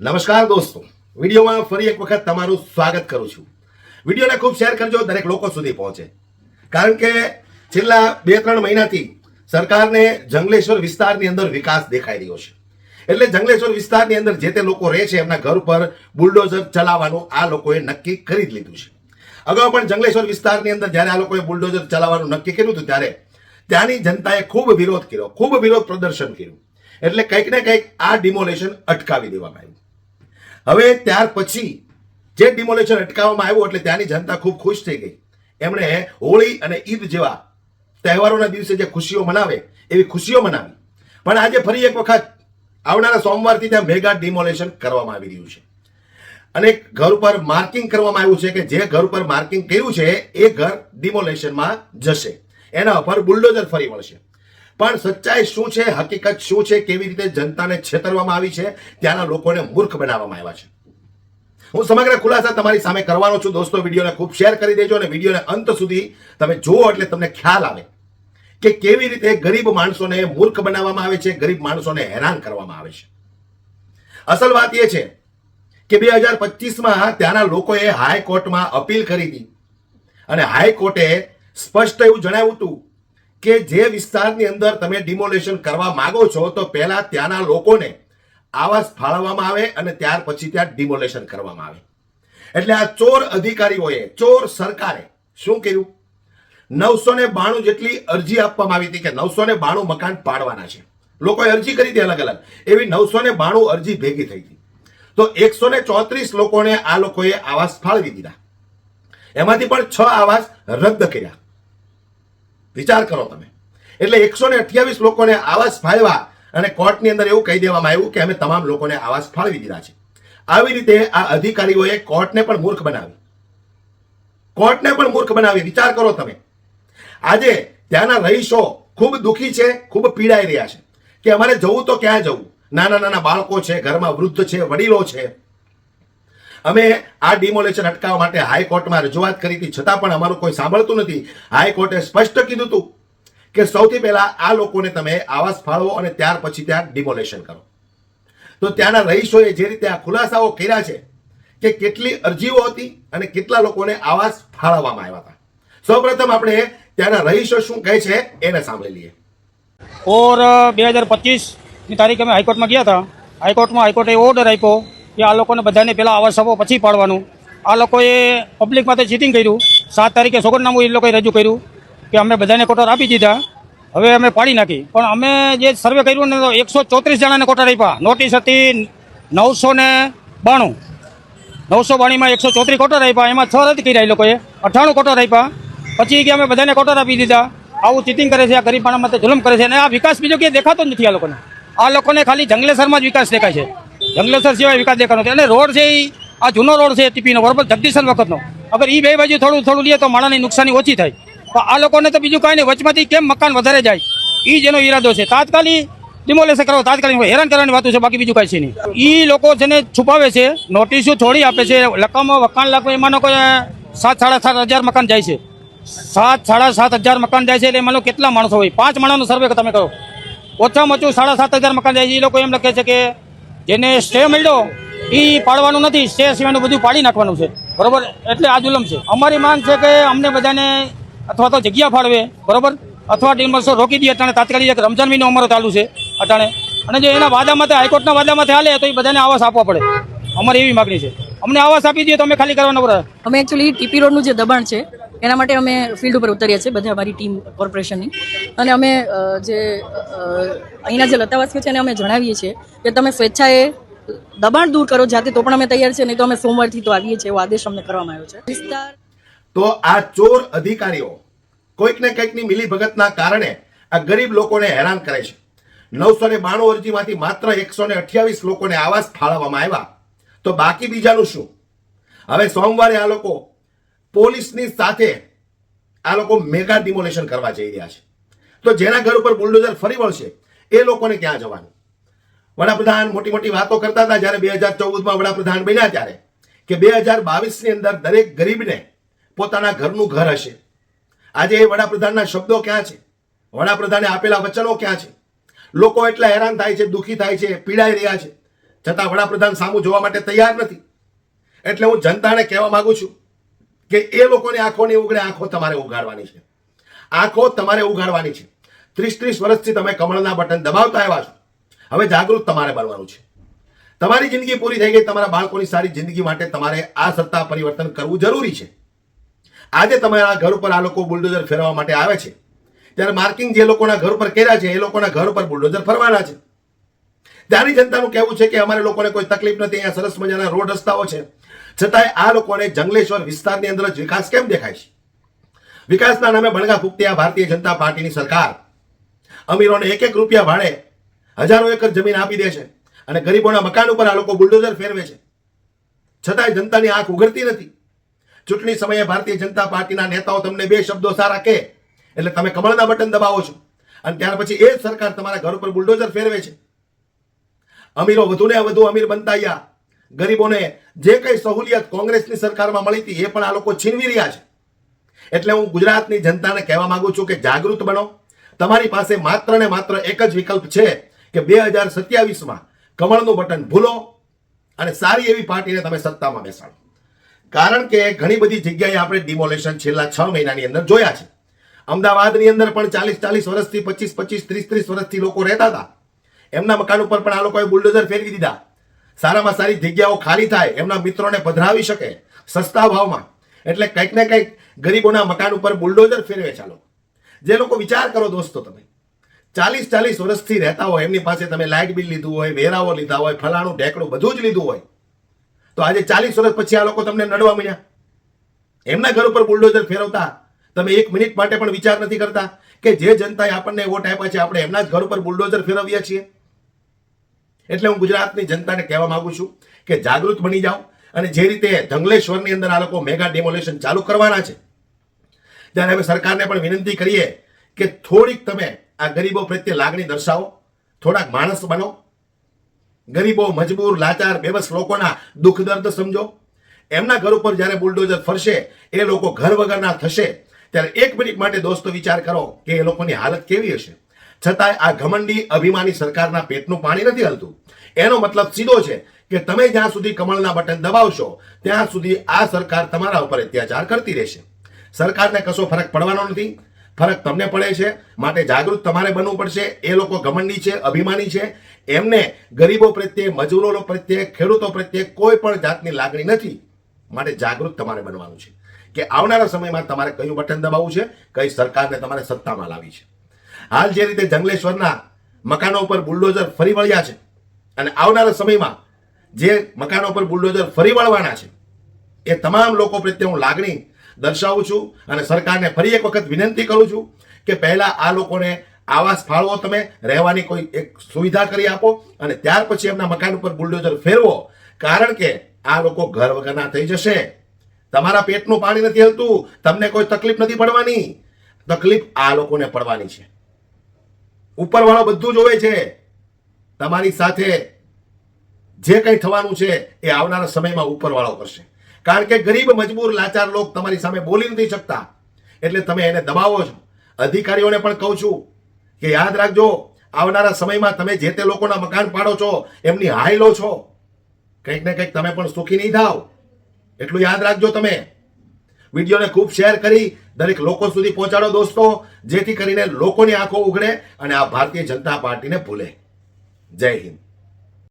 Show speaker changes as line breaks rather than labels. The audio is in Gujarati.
નમસ્કાર દોસ્તો. વિડીયોમાં ફરી એક વખત તમારું સ્વાગત કરું છું. વિડીયોને ખૂબ શેર કરજો, દરેક લોકો સુધી પહોંચે. કારણ કે છેલ્લા બે ત્રણ મહિનાથી સરકારને જંગલેશ્વર વિસ્તારની અંદર વિકાસ દેખાઈ રહ્યો છે. એટલે જંગલેશ્વર વિસ્તારની અંદર જે તે લોકો રહે છે, એમના ઘર પર બુલડોઝર ચલાવવાનું આ લોકોએ નક્કી કરી જ લીધું છે. અગાઉ પણ જંગલેશ્વર વિસ્તારની અંદર જ્યારે આ લોકોએ બુલડોઝર ચલાવવાનું નક્કી કર્યું હતું, ત્યારે ત્યાંની જનતાએ ખૂબ વિરોધ કર્યો, ખૂબ વિરોધ પ્રદર્શન કર્યું. એટલે કંઈક ને કંઈક આ ડિમોલેશન અટકાવી દેવામાં આવ્યું. હવે ત્યાર પછી જે ડિમોલેશન અટકાવવામાં આવ્યું એટલે ત્યાંની જનતા ખૂબ ખુશ થઈ ગઈ. એમણે હોળી અને ઈદ જેવા તહેવારોના દિવસે જે ખુશીઓ મનાવે, એવી ખુશીઓ મનાવી. પણ આજે ફરી એક વખત આવનારા સોમવારથી ત્યાં મેગા ડિમોલેશન કરવામાં આવી રહ્યું છે. અને ઘર ઉપર માર્કિંગ કરવામાં આવ્યું છે કે જે ઘર ઉપર માર્કિંગ કર્યું છે, એ ઘર ડિમોલેશનમાં જશે. એના ઉપર બુલડોઝર ફરી વળશે. પણ સચ્ચાઈ શું છે? હકીકત શું છે? કેવી રીતે જનતાને છેતરવામાં આવી છે? ત્યાંના લોકોને મૂર્ખ બનાવવામાં આવ્યા છે. હું સમગ્ર ખુલાસા તમારી સામે કરવાનો છું. દોસ્તો, વિડીયોને ખૂબ શેર કરી દેજો અને વિડીયોને અંત સુધી તમે જુઓ એટલે તમને ખ્યાલ આવે કે કેવી રીતે ગરીબ માણસોને મૂર્ખ બનાવવામાં આવે છે, ગરીબ માણસોને હેરાન કરવામાં આવે છે. અસલ વાત એ છે કે બે હજાર પચીસમાં ત્યાંના લોકોએ હાઈકોર્ટમાં અપીલ કરી હતી. અને હાઈકોર્ટે સ્પષ્ટ એવું જણાવ્યું હતું કે જે વિસ્તારની અંદર તમે ડિમોલેશન કરવા માંગો છો, તો પહેલા ત્યાંના લોકોને આવાસ ફાળવવામાં આવે અને ત્યાર પછી ત્યાં ડિમોલેશન કરવામાં આવે. એટલે આ ચોર અધિકારીઓએ, ચોર સરકારે શું કર્યું? નવસો ને બાણું જેટલી અરજી આપવામાં આવી હતી કે નવસો ને બાણું મકાન પાડવાના છે. લોકોએ અરજી કરી હતી અલગ અલગ એવી નવસો ને બાણું અરજી ભેગી થઈ હતી. તો એકસો ને ચોત્રીસ લોકોને આ લોકોએ આવાસ ફાળવી દીધા. એમાંથી પણ છ આવાસ રદ કર્યા. વિચાર કરો તમે. એટલે એકસો ને અઠ્યાવીસ લોકોને આવાસ ફાળવા અને કોર્ટની અંદર એવું કહી દેવામાં આવ્યું કે અમે તમામ લોકોને આવાસ ફાળવી દીધા છે. આવી રીતે આ અધિકારીઓએ કોર્ટને પણ મૂર્ખ બનાવી કોર્ટને પણ મૂર્ખ બનાવી વિચાર કરો તમે. આજે ત્યાંના રહીશો ખૂબ દુઃખી છે, ખૂબ પીડાઈ રહ્યા છે કે અમારે જવું તો ક્યાં જવું? નાના નાના બાળકો છે, ઘરમાં વૃદ્ધ છે, વડીલો છે. અમે આ ડિમોલેશન અટકાવવા માટે હાઈકોર્ટમાં રજૂઆત કરી હતી. છતાં પણ અમારું કોઈ સાંભળતું નથી. હાઈકોર્ટે સ્પષ્ટ કીધું હતું કે સૌથી પહેલા આ લોકોને તમે આવાસ ફાળવો અને ત્યાર પછી ત્યાં ડિમોલેશન કરો. તો ત્યાંના રહીશોએ જે રીતે આ ખુલાસાઓ કર્યા છે કે કેટલી અરજીઓ હતી અને કેટલા લોકોને આવાસ ફાળવવામાં આવ્યા હતા. સૌપ્રથમ આપણે ત્યાંના રહીશો શું કહે છે એને સાંભળી લઈએ.
ઓર બે હજાર પચીસની તારીખે અમે હાઈકોર્ટમાં ગયા હતા. હાઈકોર્ટમાં હાઈકોર્ટે ઓર્ડર આપ્યો. કે આ લોકોને બધાને પહેલાં આવાસ આપો પછી પાડવાનું. આ લોકોએ પબ્લિક માટે ચીટિંગ કર્યું. સાત તારીખે સોગંદનામું એ લોકોએ રજૂ કર્યું કે અમે બધાને કોટર આપી દીધા. હવે અમે પાડી નાખી. પણ અમે જે સર્વે કર્યું ને તો એકસો ચોત્રીસ જણાને કોટર આપ્યા. નોટિસ હતી નવસો ને બાણું. નવસો બાણીમાં એકસો ચોત્રીસ કોટર આપ્યા. એમાં છ રદ કર્યા એ લોકોએ. અઠ્ઠાણું કોટર આપ્યા. પછી કે અમે બધાને કોટર આપી દીધા. આવું ચીટિંગ કરે છે, આ ગરીબ માણસ માટે જુલમ કરે છે. અને આ વિકાસ બીજો ક્યાંય દેખાતો નથી આ લોકોને. આ લોકોને ખાલી જંગલેસરમાં જ વિકાસ દેખાય છે. જંગલેસર સિવાય વિકાસ દેખાનો નથી. અને રોડ છે એ, આ જૂનો રોડ છે ટીપીનો બરોબર? જગદીશન વખતનો. અગર એ બે બાજુ થોડું થોડું લે તો માણસની નુકસાની ઓછી થાય. તો આ લોકોને તો બીજું કાંઈ નહીં. વચમાંથી કેમ મકાન વધારે જાય? એ જેનો ઈરાદો છે. તાત્કાલિક ડિમોલેશન કરો તાત્કાલિક હેરાન કરવાની વાતો છે, બાકી બીજું કાંઈ છે નહીં. એ લોકો જેને છુપાવે છે, નોટિસો થોડી આપે છે, લકમો વખાણ લાખો, એમાંનો કોઈ સાત સાડા સાત હજાર મકાન જાય છે. સાત સાડા સાત હજાર મકાન જાય છે, એટલે એમાં કેટલા માણસો હોય? પાંચ માણસનો સર્વે તમે કરો. ઓછામાં ઓછું સાડા સાત હજાર મકાન જાય છે. એ લોકો એમ લખે છે કે જેને સ્ટે મળ્યો એ પાડવાનું નથી સ્ટે સિવાયનું બધું પાડી નાખવાનું છે. બરોબર? એટલે આ જુલમ છે. અમારી માંગ છે કે અમને બધાને અથવા તો જગ્યા ફાળવે, બરોબર? અથવા ડિમોલેશન રોકી દઈએ, અટાણે તાત્કાલિક એક રમજાન મહિનો અમારો ચાલુ છે, અટાણે. અને જો એના વાદામાં હાઈકોર્ટના વાદામાં હાલે, તો એ બધાને આવાસ આપવા પડે. અમારી એવી માગણી છે. અમને આવાસ આપી દઈએ તો અમે ખાલી કરવાના પડે
અમે એકચ્યુઅલી ટીપી રોડનું જે દબાણ છે એના માટે અમે ફિલ્ડ ઉપર ઉતર્યા છીએ, બધા અમારી ટીમ કોર્પોરેશનની. અને અમે જે અહીંના જે લતાવાસીઓ છે એને અમે જણાવીએ છીએ કે તમે સ્વેચ્છાએ દબાણ દૂર કરો જાતે તો પણ અમે તૈયાર છે નહીં તો અમે સોમવારથી તો આવીએ છીએ એવો આદેશ અમને કરવામાં આવ્યો છે. વિસ્તાર
તો આ ચોર અધિકારીઓ કોઈક ને કંઈકની મિલીભગતના કારણે આ ગરીબ લોકોને હેરાન કરે છે. નવસો ને બાણું અરજીમાંથી માત્ર એકસો ને અઠ્યાવીસ લોકોને આવાસ ફાળવવામાં આવ્યા. તો બાકી બીજાનું શું? હવે સોમવારે આ લોકો પોલીસની સાથે આ લોકો મેગા ડિમોલેશન કરવા જઈ રહ્યા છે. તો જેના ઘર ઉપર બુલડોઝર ફરી વળશે, એ લોકોને ક્યાં જવાનું? વડાપ્રધાન મોટી મોટી વાતો કરતા હતા જ્યારે બે હજાર ચૌદમાં વડાપ્રધાન બન્યા ત્યારે કે બે હજાર બાવીસની અંદર દરેક ગરીબને પોતાના ઘરનું ઘર હશે. આજે એ વડાપ્રધાનના શબ્દો ક્યાં છે? વડાપ્રધાને આપેલા વચનો ક્યાં છે? લોકો એટલા હેરાન થાય છે, દુઃખી થાય છે, પીડાઈ રહ્યા છે. છતાં વડાપ્રધાન સામું જોવા માટે તૈયાર નથી. એટલે હું જનતાને કહેવા માગું છું કે એ લોકોની આંખોની ઉગડે, આંખો તમારે ઉગાડવાની છે. આંખો તમારે ઉગાડવાની છે. ત્રીસ ત્રીસ વર્ષથી તમે કમળના બટન દબાવતા આવ્યા છો. હવે જાગૃત તમારે બનવાનું છે. તમારી જિંદગી પૂરી થઈ ગઈ, તમારા બાળકોની સારી જિંદગી માટે તમારે આ સત્તા પરિવર્તન કરવું જરૂરી છે. આજે તમારા ઘર ઉપર આ લોકો બુલડોઝર ફેરવા માટે આવે છે. ત્યારે માર્કિંગ જે લોકોના ઘર ઉપર કર્યા છે, એ લોકોના ઘર ઉપર બુલડોઝર ફરવાના છે. ત્યાંની જનતાનું કહેવું છે કે અમારે લોકોને કોઈ તકલીફ નથી, અહીંયા સરસ મજાના રોડ રસ્તાઓ છે. છતાંય આ લોકોને જંગલેશ્વર વિસ્તારની અંદર જ વિકાસ કેમ દેખાય છે? વિકાસના નામે ભણગા ફૂકતી આ ભારતીય જનતા પાર્ટીની સરકાર અમીરોને એક એક રૂપિયા ભાડે હજારો એકર જમીન આપી દે છે અને ગરીબોના મકાન ઉપર આ લોકો બુલડોઝર ફેરવે છે. છતાંય જનતાની આંખ ઉઘડતી નથી. ચૂંટણી સમયે ભારતીય જનતા પાર્ટીના નેતાઓ તમને બે શબ્દો સારા કહે એટલે તમે કમળના બટન દબાવો છો. અને ત્યાર પછી એ જ સરકાર તમારા ઘર ઉપર બુલડોઝર ફેરવે છે. અમીરો વધુ ને વધુ અમીર બનતા ગયા. ગરીબોને જે કઈ સહુલિયત કોંગ્રેસની સરકારમાં મળી હતી એ પણ આ લોકો છીનવી રહ્યા છે. એટલે હું ગુજરાતની જનતાને કહેવા માંગુ છું કે જાગૃત બનો. તમારી પાસે માત્ર ને માત્ર એક જ વિકલ્પ છે કે બે હજાર સત્યાવીસમાં કમળનું બટન ભૂલો અને સારી એવી પાર્ટીને તમે સત્તામાં બેસાડો. કારણ કે ઘણી બધી જગ્યાએ આપણે ડિમોલેશન છેલ્લા છ મહિનાની અંદર જોયા છે. અમદાવાદની અંદર પણ ચાલીસ ચાલીસ વર્ષથી પચીસ પચીસ ત્રીસ ત્રીસ વર્ષથી લોકો રહેતા હતા. એમના મકાન ઉપર પણ આ લોકોએ બુલડોઝર ફેરવી દીધા. સારામાં સારી જગ્યાઓ ખાલી થાય એમના મિત્રોને પધરાવી શકે સસ્તા ભાવમાં. એટલે કંઈક ને કંઈક ગરીબોના મકાન ઉપર બુલડોઝર ફેરવે ચાલો. જે લોકો વિચાર કરો દોસ્તો તમે. ચાલીસ ચાલીસ વર્ષથી રહેતા હોય, એમની પાસે તમે લાઇટ બિલ લીધું હોય, વેરાઓ લીધા હોય, ફલાણું ઢેકડું બધું જ લીધું હોય. તો આજે ચાલીસ વર્ષ પછી આ લોકો તમને નડવા મળ્યા એમના ઘર ઉપર બુલડોઝર ફેરવતા તમે એક મિનિટ માટે પણ વિચાર નથી કરતા કે જે જનતાએ આપણને વોટ આપ્યા છે, આપણે એમના જ ઘર ઉપર બુલડોઝર ફેરવીએ છીએ. એટલે હું ગુજરાતની જનતાને કહેવા માંગુ છું કે જાગૃત બની જાઓ અને જે રીતે જંગલેશ્વરની અંદર આ લોકો મેગા ડેમોલેશન ચાલુ કરવાના છે, ત્યારે હવે સરકારને પણ વિનંતી કરીએ કે થોડીક તમે આ ગરીબો પ્રત્યે લાગણી દર્શાવો, થોડાક માણસ બનો, ગરીબો મજબૂર, લાચાર બેબસ લોકોના દુઃખ દર્દ સમજો. એમના ઘર ઉપર જ્યારે બુલડોઝર ફરશે, એ લોકો ઘર વગરના થશે, ત્યારે એક મિનિટ માટે દોસ્તો વિચાર કરો કે એ લોકોની હાલત કેવી હશે. છતાંય આ ઘમંડી અભિમાની સરકારના પેટનું પાણી નથી હલતું. એનો મતલબ સીધો છે કે તમે જ્યાં સુધી કમળના બટન દબાવશો, ત્યાં સુધી આ સરકાર તમારા ઉપર અત્યાચાર કરતી રહેશે. સરકારને કશો ફરક પડવાનો નથી. ફરક તમને પડે છે, માટે જાગૃત તમારે બનવું પડશે. એ લોકો ઘમંડી છે, અભિમાની છે. એમને ગરીબો પ્રત્યે, મજૂરો પ્રત્યે, ખેડૂતો પ્રત્યે કોઈ પણ જાતની લાગણી નથી. માટે જાગૃત તમારે બનવાનું છે કે આવનારા સમયમાં તમારે કયું બટન દબાવવું છે, કઈ સરકારને તમારે સત્તામાં લાવી છે. હાલ જે રીતે જંગલેશ્વરના મકાનો ઉપર બુલડોઝર ફરી વળ્યા છે અને આવનારા સમયમાં જે મકાનો પર બુલડોઝર ફરી વળવાના છે, એ તમામ લોકો પ્રત્યે હું લાગણી દર્શાવું છું અને સરકારને ફરી એક વખત વિનંતી કરું છું કે પહેલા આ લોકોને આવાસ ફાળવો તમે, રહેવાની કોઈ એક સુવિધા કરી આપો અને ત્યાર પછી એમના મકાન ઉપર બુલડોઝર ફેરવો. કારણ કે આ લોકો ઘર વગરના થઈ જશે. તમારા પેટનું પાણી નથી હલતું, તમને કોઈ તકલીફ નથી પડવાની. તકલીફ આ લોકોને પડવાની છે. ઉપરવાળો બધું જોવે છે. તમારી સાથે જે કંઈ થવાનું છે એ આવનારા સમયમાં ઉપરવાળો કરશે. કારણ કે ગરીબ, મજબૂર, લાચાર લોક તમારી સામે બોલી નથી શકતા. એટલે તમે એને દબાવો છો. અધિકારીઓને પણ કહું છું કે યાદ રાખજો, આવનારા સમયમાં તમે જે તે લોકોના મકાન પાડો છો, એમની હાય લો છો. કંઈક ને કંઈક તમે પણ સુખી નહીં થાવ. એટલું યાદ રાખજો તમે. વિડીયોને ખૂબ શેર કરી દરેક લોકો સુધી પહોંચાડો દોસ્તો, જેથી કરીને લોકોની આંખો ઉઘડે અને આ ભારતીય જનતા પાર્ટીને ભૂલે. જય હિન્દ.